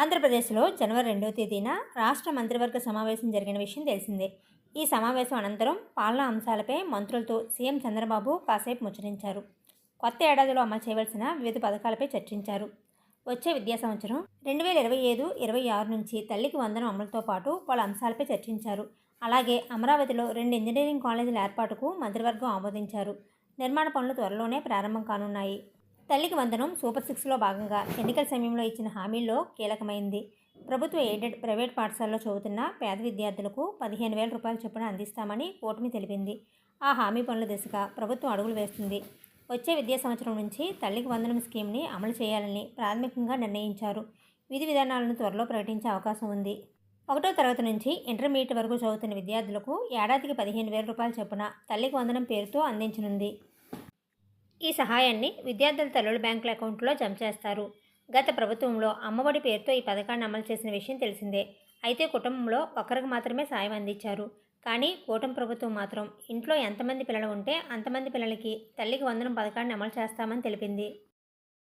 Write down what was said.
ఆంధ్రప్రదేశ్లో జనవరి రెండవ తేదీన రాష్ట్ర మంత్రివర్గ సమావేశం జరిగిన విషయం తెలిసిందే. ఈ సమావేశం అనంతరం పాలనా అంశాలపై మంత్రులతో సీఎం చంద్రబాబు కాసేపు ముచ్చరించారు కొత్త ఏడాదిలో అమలు చేయవలసిన వివిధ పథకాలపై చర్చించారు. వచ్చే విద్యా సంవత్సరం రెండు వేల ఇరవై ఐదు ఇరవై ఆరు నుంచి తల్లికి వందనం అమలుతో పాటు పలు అంశాలపై చర్చించారు. అలాగే అమరావతిలో రెండు ఇంజనీరింగ్ కాలేజీల ఏర్పాటుకు మంత్రివర్గం ఆమోదించారు. నిర్మాణ పనులు త్వరలోనే ప్రారంభం కానున్నాయి. తల్లికి వందనం సూపర్ సిక్స్లో భాగంగా ఎన్నికల సమయంలో ఇచ్చిన హామీల్లో కీలకమైంది. ప్రభుత్వ ఎయిడెడ్ ప్రైవేట్ పాఠశాలలో చదువుతున్న పేద విద్యార్థులకు పదిహేను వేల రూపాయల చొప్పున అందిస్తామని కూటమి తెలిపింది. ఆ హామీ పనుల దిశగా ప్రభుత్వం అడుగులు వేస్తుంది. వచ్చే విద్యా సంవత్సరం నుంచి తల్లికి వందనం స్కీమ్ని అమలు చేయాలని ప్రాథమికంగా నిర్ణయించారు. విధి విధానాలను త్వరలో ప్రకటించే అవకాశం ఉంది. ఒకటో తరగతి నుంచి ఇంటర్మీడియట్ వరకు చదువుతున్న విద్యార్థులకు ఏడాదికి పదిహేను వేల రూపాయల చొప్పున తల్లికి వందనం పేరుతో అందించనుంది. ఈ సహాయాన్ని విద్యార్థుల తల్లుల బ్యాంకుల అకౌంట్లో జమ చేస్తారు. గత ప్రభుత్వంలో అమ్మఒడి పేరుతో ఈ పథకాన్ని అమలు చేసిన విషయం తెలిసిందే. అయితే కుటుంబంలో ఒకరికి మాత్రమే సాయం అందించారు. కానీ కూటమి ప్రభుత్వం మాత్రం ఇంట్లో ఎంతమంది పిల్లలు ఉంటే అంతమంది పిల్లలకి తల్లికి వందనం పథకాన్ని అమలు చేస్తామని తెలిపింది.